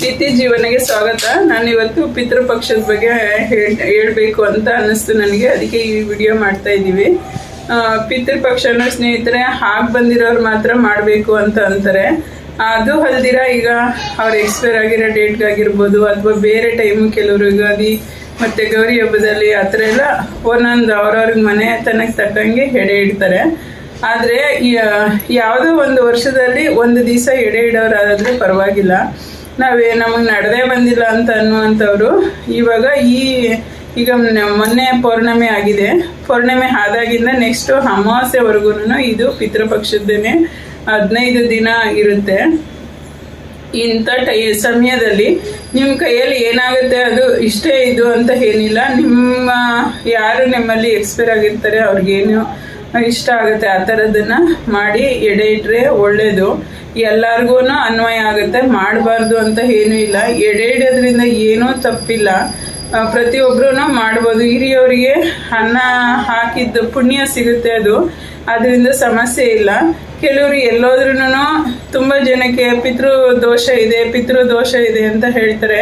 ಪ್ರೀತಿ ಜೀವನಗೆ ಸ್ವಾಗತ. ನಾನು ಇವತ್ತು ಪಿತೃಪಕ್ಷದ ಬಗ್ಗೆ ಹೇಳಬೇಕು ಅಂತ ಅನ್ನಿಸ್ತು ನನಗೆ. ಅದಕ್ಕೆ ಈ ವಿಡಿಯೋ ಮಾಡ್ತಾ ಇದ್ದೀವಿ. ಪಿತೃಪಕ್ಷ ಪಿತೃಪಕ್ಷನ ಸ್ನೇಹಿತರೆ, ಹಾಗೆ ಬಂದಿರೋರು ಮಾತ್ರ ಮಾಡಬೇಕು ಅಂತ ಅಂತಾರೆ. ಅದು ಅಲ್ದಿರ ಈಗ ಅವ್ರು ಎಕ್ಸ್ಪೈರ್ ಆಗಿರೋ ಡೇಟ್ಗಾಗಿರ್ಬೋದು ಅಥವಾ ಬೇರೆ ಟೈಮು ಯುಗಾದಿ ಮತ್ತು ಗೌರಿ ಹಬ್ಬದಲ್ಲಿ ಆ ಥರ ಎಲ್ಲ ಒಂದೊಂದು ಅವ್ರವ್ರಿಗೆ ಮನೆ ತನಕ್ಕೆ ತಕ್ಕಂಗೆ ಎಡೆ ಇಡ್ತಾರೆ. ಆದರೆ ಯಾವುದೋ ಒಂದು ವರ್ಷದಲ್ಲಿ ಒಂದು ದಿವಸ ಎಡೆ ಇಡೋರಾದ್ರೂ ಪರವಾಗಿಲ್ಲ. ನಾವೇ ನಮಗೆ ನಡೆದೇ ಬಂದಿಲ್ಲ ಅಂತ ಅನ್ನುವಂಥವ್ರು ಇವಾಗ ಈ, ಈಗ ಮೊನ್ನೆ ಪೌರ್ಣಮಿ ಆಗಿದೆ. ಪೌರ್ಣಮಿ ಆದಾಗಿಂದ ನೆಕ್ಸ್ಟು ಅಮಾವಾಸ್ಯವರೆಗೂ ಇದು ಪಿತೃಪಕ್ಷದ್ದೇನೆ ಹದಿನೈದು ದಿನ ಇರುತ್ತೆ. ಇಂಥ ಟೈ, ಸಮಯದಲ್ಲಿ ನಿಮ್ಮ ಕೈಯಲ್ಲಿ ಏನಾಗುತ್ತೆ ಅದು ಇಷ್ಟೇ ಇದು ಅಂತ ಏನಿಲ್ಲ. ನಿಮ್ಮ ಯಾರು ನಿಮ್ಮಲ್ಲಿ ಎಕ್ಸ್ಪೈರ್ ಆಗಿರ್ತಾರೆ, ಅವ್ರಿಗೇನು ಇಷ್ಟ ಆಗುತ್ತೆ ಆ ಥರದನ್ನ ಮಾಡಿ ಎಡೆ ಇಟ್ರೆ ಒಳ್ಳೇದು. ಎಲ್ಲರಿಗೂ ಅನ್ವಯ ಆಗುತ್ತೆ. ಮಾಡಬಾರ್ದು ಅಂತ ಏನೂ ಇಲ್ಲ. ಎಡೆ ಇಡೋದ್ರಿಂದ ಏನೂ ತಪ್ಪಿಲ್ಲ. ಪ್ರತಿಯೊಬ್ಬರೂ ಮಾಡ್ಬೋದು. ಹಿರಿಯವರಿಗೆ ಅನ್ನ ಹಾಕಿದ್ದು ಪುಣ್ಯ ಸಿಗುತ್ತೆ ಅದು. ಅದರಿಂದ ಸಮಸ್ಯೆ ಇಲ್ಲ. ಕೆಲವರು ಎಲ್ಲೋದ್ರೂ ತುಂಬ ಜನಕ್ಕೆ ಪಿತೃ ದೋಷ ಇದೆ ಪಿತೃ ದೋಷ ಇದೆ ಅಂತ ಹೇಳ್ತಾರೆ.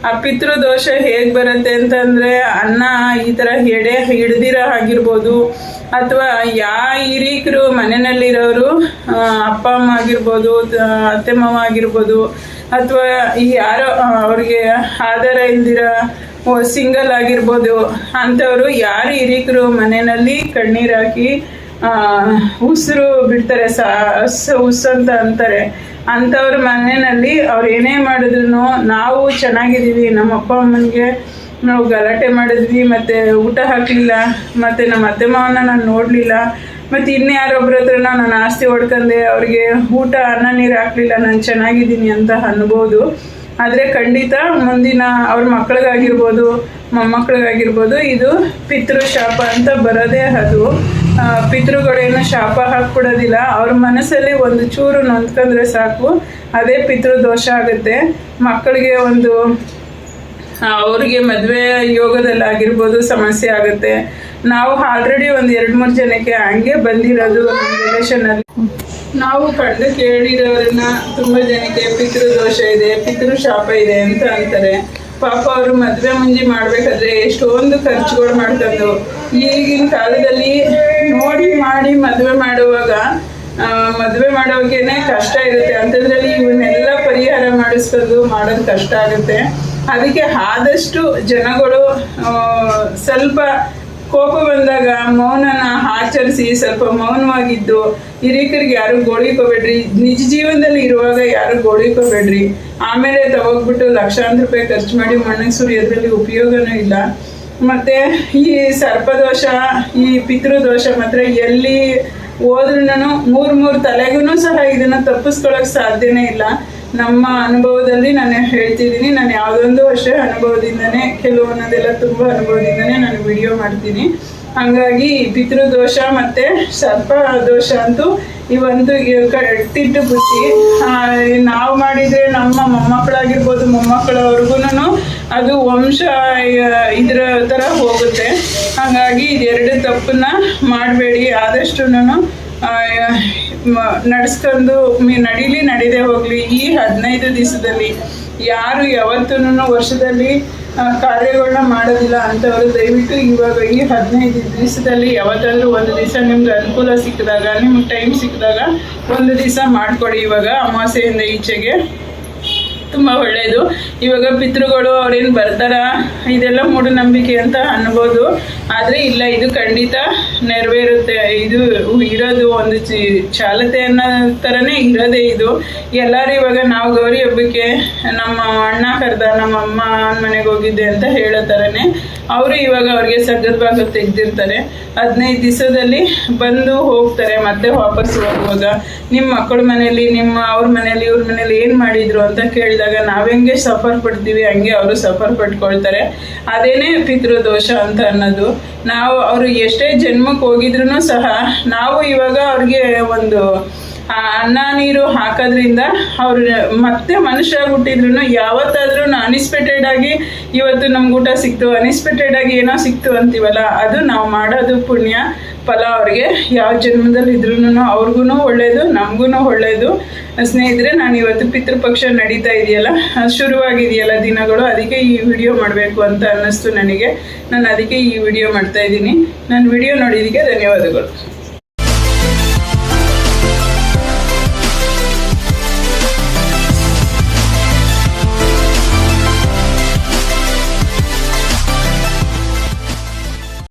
ಆ ಪಿತೃ ದೋಷ ಹೇಗೆ ಬರುತ್ತೆ ಅಂತಂದರೆ ಅನ್ನ ಈ ಥರ ಎಡೆ ಹಿಡ್ದಿರೋ ಆಗಿರ್ಬೋದು ಅಥವಾ ಯಾ ಹಿರೀಕರು ಮನೆಯಲ್ಲಿರೋರು ಅಪ್ಪ ಅಮ್ಮ ಆಗಿರ್ಬೋದು ಅತ್ತೆ ಮಾವ ಆಗಿರ್ಬೋದು ಅಥವಾ ಈ ಯಾರೋ ಅವ್ರಿಗೆ ಆಧಾರ ಇಲ್ದಿರ ಸಿಂಗಲ್ ಆಗಿರ್ಬೋದು ಅಂಥವ್ರು ಯಾರು ಹಿರೀಕರು ಮನೆಯಲ್ಲಿ ಕಣ್ಣೀರು ಹಾಕಿ ಆ, ಉಸಿರು ಬಿಡ್ತಾರೆ ಸ ಉಸ್ ಅಂತ ಅಂತಾರೆ. ಅಂಥವ್ರ ಮನೆಯಲ್ಲಿ ಅವ್ರು ಏನೇ ಮಾಡಿದ್ರು ನಾವು ಚೆನ್ನಾಗಿದ್ದೀವಿ, ನಮ್ಮ ಅಪ್ಪ ಅಮ್ಮನಿಗೆ ನಾವು ಗಲಾಟೆ ಮಾಡಿದ್ವಿ, ಮತ್ತು ಊಟ ಹಾಕಲಿಲ್ಲ, ಮತ್ತು ನಮ್ಮ ಅತ್ತೆ ಮಾವನ ನಾನು ನೋಡಲಿಲ್ಲ, ಮತ್ತು ಇನ್ಯಾರೊಬ್ಬರ ಹತ್ರ ನಾನು ಆಸ್ತಿ ಹೊಡ್ಕಂದೆ, ಅವ್ರಿಗೆ ಊಟ, ಅನ್ನ ನೀರು ಹಾಕಲಿಲ್ಲ, ನಾನು ಚೆನ್ನಾಗಿದ್ದೀನಿ ಅಂತ ಅನ್ಬೋದು. ಆದರೆ ಖಂಡಿತ ಮುಂದಿನ ಅವ್ರ ಮಕ್ಕಳಿಗಾಗಿರ್ಬೋದು, ಮೊಮ್ಮಕ್ಕಳಿಗಾಗಿರ್ಬೋದು ಇದು ಪಿತೃ ಶಾಪ ಅಂತ ಬರೋದೇ ಅದು. ಪಿತೃಗಳೇನು ಶಾಪ ಹಾಕ್ಬಿಡೋದಿಲ್ಲ. ಅವ್ರ ಮನಸ್ಸಲ್ಲಿ ಒಂದು ಚೂರು ನೊಂದ್ಕೊಂಡ್ರೆ ಸಾಕು. ಅದೇ ಪಿತೃ ದೋಷ ಆಗುತ್ತೆ. ಮಕ್ಕಳಿಗೆ ಒಂದು ಅವ್ರಿಗೆ ಮದುವೆ ಯೋಗದಲ್ಲಿ ಆಗಿರ್ಬೋದು ಸಮಸ್ಯೆ ಆಗುತ್ತೆ. ನಾವು ಆಲ್ರೆಡಿ ಒಂದು ಎರಡು ಮೂರು ಜನಕ್ಕೆ ಹಂಗೆ ಬಂದಿರೋದು ರಿಲೇಷನಲ್ಲಿ ನಾವು ಕಂಡು ಕೇಳಿರೋರನ್ನ ತುಂಬಾ ಜನಕ್ಕೆ ಪಿತೃ ದೋಷ ಇದೆ ಪಿತೃ ಶಾಪ ಇದೆ ಅಂತ ಅಂತಾರೆ. ಪಾಪ ಅವರು ಮದ್ವೆ ಮುಂಜಿ ಮಾಡಬೇಕಾದ್ರೆ ಎಷ್ಟೊಂದು ಖರ್ಚುಗಳು ಮಾಡ್ಕೊಂಡು ಈಗಿನ ಕಾಲದಲ್ಲಿ ನೋಡಿ ಮಾಡಿ ಮದುವೆ ಮಾಡುವಾಗ ಮದ್ವೆ ಮದುವೆ ಮಾಡೋಕೆನೆ ಕಷ್ಟ ಇರುತ್ತೆ. ಅಂತದ್ರಲ್ಲಿ ಇವನ್ನೆಲ್ಲ ಪರಿಹಾರ ಮಾಡಿಸ್ಕೊಂಡು ಮಾಡೋದು ಕಷ್ಟ ಆಗುತ್ತೆ. ಅದಕ್ಕೆ ಆದಷ್ಟು ಜನಗಳು ಸ್ವಲ್ಪ ಕೋಪ ಬಂದಾಗ ಮೌನನ ಆಚರಿಸಿ ಸ್ವಲ್ಪ ಮೌನವಾಗಿದ್ದು ಹಿರಿಯಕರಿಗೆ ಯಾರು ಗೋಳಿಕೋಬೇಡ್ರಿ. ನಿಜ ಜೀವನದಲ್ಲಿ ಇರುವಾಗ ಯಾರು ಗೋಳಿಕೋಬೇಡ್ರಿ. ಆಮೇಲೆ ತಗೋಗ್ಬಿಟ್ಟು ಲಕ್ಷಾಂತರ ರೂಪಾಯಿ ಖರ್ಚು ಮಾಡಿ ಮಣ್ಣಿಗೆ ಸುರಿಯೋದ್ರಲ್ಲಿ ಉಪಯೋಗನೂ ಇಲ್ಲ. ಮತ್ತೆ ಈ ಸರ್ಪದೋಷ, ಈ ಪಿತೃದೋಷ ಮಾತ್ರ ಎಲ್ಲಿ ಹೋದ್ರೂ ಮೂರು ಮೂರು ತಲೆಗೂ ಸಹ ಇದನ್ನ ತಪ್ಪಿಸ್ಕೊಳಕ್ ಸಾಧ್ಯನೇ ಇಲ್ಲ. ನಮ್ಮ ಅನುಭವದಲ್ಲಿ ನಾನು ಹೇಳ್ತಿದ್ದೀನಿ. ನಾನು ಯಾವುದೊಂದು ಅಷ್ಟೇ ಅನುಭವದಿಂದನೇ ಕೆಲವೊಂದೆಲ್ಲ ತುಂಬ ಅನುಭವದಿಂದನೇ ನಾನು ವಿಡಿಯೋ ಮಾಡ್ತೀನಿ. ಹಂಗಾಗಿ ಪಿತೃದೋಷ ಮತ್ತೆ ಸರ್ಪ ದೋಷ ಅಂತೂ ಒಂದು ಕಟ್ಟಿಟ್ಟು ಬುದ್ಧಿ ನಾವು ಮಾಡಿದ್ರೆ ನಮ್ಮ ಮೊಮ್ಮಕ್ಕಳಾಗಿರ್ಬೋದು ಮೊಮ್ಮಕ್ಕಳವ್ರಿಗೂ ಅದು ವಂಶ ಇದ್ರ ಥರ ಹೋಗುತ್ತೆ. ಹಾಗಾಗಿ ಇದೆರಡು ತಪ್ಪನ್ನ ಮಾಡಬೇಡಿ. ಆದಷ್ಟು ನಡೆಸ್ಕೊಂಡು ನಡೀಲಿ ನಡೀದೇ ಹೋಗಲಿ, ಈ ಹದಿನೈದು ದಿವಸದಲ್ಲಿ ಯಾರು ಯಾವತ್ತೂ ವರ್ಷದಲ್ಲಿ ಕಾರ್ಯಗಳನ್ನ ಮಾಡೋದಿಲ್ಲ ಅಂಥವ್ರು ದಯವಿಟ್ಟು ಇವಾಗ ಈ ಹದಿನೈದು ದಿವಸದಲ್ಲಿ ಯಾವತ್ತಾದ್ರೂ ಒಂದು ದಿವಸ ನಿಮ್ಗೆ ಅನುಕೂಲ ಸಿಕ್ಕಿದಾಗ, ನಿಮ್ಗೆ ಟೈಮ್ ಸಿಕ್ಕಿದಾಗ ಒಂದು ದಿವಸ ಮಾಡಿಕೊಡಿ ಇವಾಗ ಅಮಾವಾಸ್ಯೆಯಿಂದ ಈಚೆಗೆ. ತುಂಬ ಒಳ್ಳೆಯದು ಇವಾಗ ಪಿತೃಗಳು ಅವ್ರೇನು ಬರ್ತಾರ? ಇದೆಲ್ಲ ಮೂಢನಂಬಿಕೆ ಅಂತ ಅನ್ಬೋದು. ಆದರೆ ಇಲ್ಲ, ಇದು ಖಂಡಿತ ನೆರವೇರುತ್ತೆ. ಇದು ಇರೋದು ಒಂದು ಚಿ, ಚಾಲತೆ ಅನ್ನೋ ಥರನೇ ಇರೋದೇ ಇದು. ಎಲ್ಲರೂ ಇವಾಗ ನಾವು ಗೌರಿ ಹಬ್ಬಕ್ಕೆ ನಮ್ಮ ಅಣ್ಣ ಕರೆದ, ನಮ್ಮ ಅಮ್ಮ ಮನೆಗೆ ಹೋಗಿದ್ದೆ ಅಂತ ಹೇಳೋ ಥರನೇ ಅವರು ಇವಾಗ ಅವ್ರಿಗೆ ಸಗದ ಭಾಗ ತೆಗೆದಿರ್ತಾರೆ. ಹದಿನೈದು ದಿವಸದಲ್ಲಿ ಬಂದು ಹೋಗ್ತಾರೆ, ಮತ್ತೆ ವಾಪಸ್ ಹೋಗುವಾಗ. ನಿಮ್ಮ ಮಕ್ಕಳ ಮನೇಲಿ ನಿಮ್ಮ ಅವ್ರ ಮನೇಲಿ ಇವ್ರ ಮನೇಲಿ ಏನು ಮಾಡಿದ್ರು ಅಂತ ಕೇಳಿದಾಗ ನಾವು ಹೆಂಗೆ ಸಫರ್ ಪಡ್ತೀವಿ, ಹಂಗೆ ಅವರು ಸಫರ್ ಪಡ್ಕೊಳ್ತಾರೆ ಅದೇನೇ ಪಿತೃದೋಷ ಅಂತ ಅನ್ನೋದು. ನಾವು ಅವರು ಎಷ್ಟೇ ಜನ್ಮಕ್ಕೆ ಹೋಗಿದ್ರು ಸಹ ನಾವು ಇವಾಗ ಅವ್ರಿಗೆ ಒಂದು ಅನ್ನ ನೀರು ಹಾಕೋದ್ರಿಂದ ಅವರು ಮತ್ತೆ ಮನುಷ್ಯ ಹುಟ್ಟಿದ್ರು ಯಾವತ್ತಾದ್ರೂ ಅನ್ಎಕ್ಸ್ಪೆಕ್ಟೆಡ್ ಆಗಿ ಇವತ್ತು ನಮ್ಗೆ ಊಟ ಸಿಕ್ತು ಅನ್ಎಕ್ಸ್ಪೆಕ್ಟೆಡ್ ಆಗಿ ಏನೋ ಸಿಕ್ತು ಅಂತೀವಲ್ಲ, ಅದು ನಾವು ಮಾಡೋದು ಪುಣ್ಯ. ಫಲ ಅವ್ರಿಗೆ. ಯಾವ ಜನ್ಮದಲ್ಲಿ ಇದ್ರೂ ಅವ್ರಿಗೂ ಒಳ್ಳೆಯದು ನಮಗೂ ಒಳ್ಳೆಯದು ಸ್ನೇಹಿತರೆ, ನಾನು ಇವತ್ತು ಪಿತೃಪಕ್ಷ ನಡೀತಾ ಇದೆಯಲ್ಲ, ಶುರುವಾಗಿದೆಯಲ್ಲ ದಿನಗಳು, ಅದಕ್ಕೆ ಈ ವಿಡಿಯೋ ಮಾಡಬೇಕು ಅಂತ ಅನ್ನಿಸ್ತು ನನಗೆ. ನಾನು ಅದಕ್ಕೆ ಈ ವಿಡಿಯೋ ಮಾಡ್ತಾ ಇದ್ದೀನಿ. ನಾನು ವಿಡಿಯೋ ನೋಡಿದ್ದಕ್ಕೆ ಧನ್ಯವಾದಗಳು.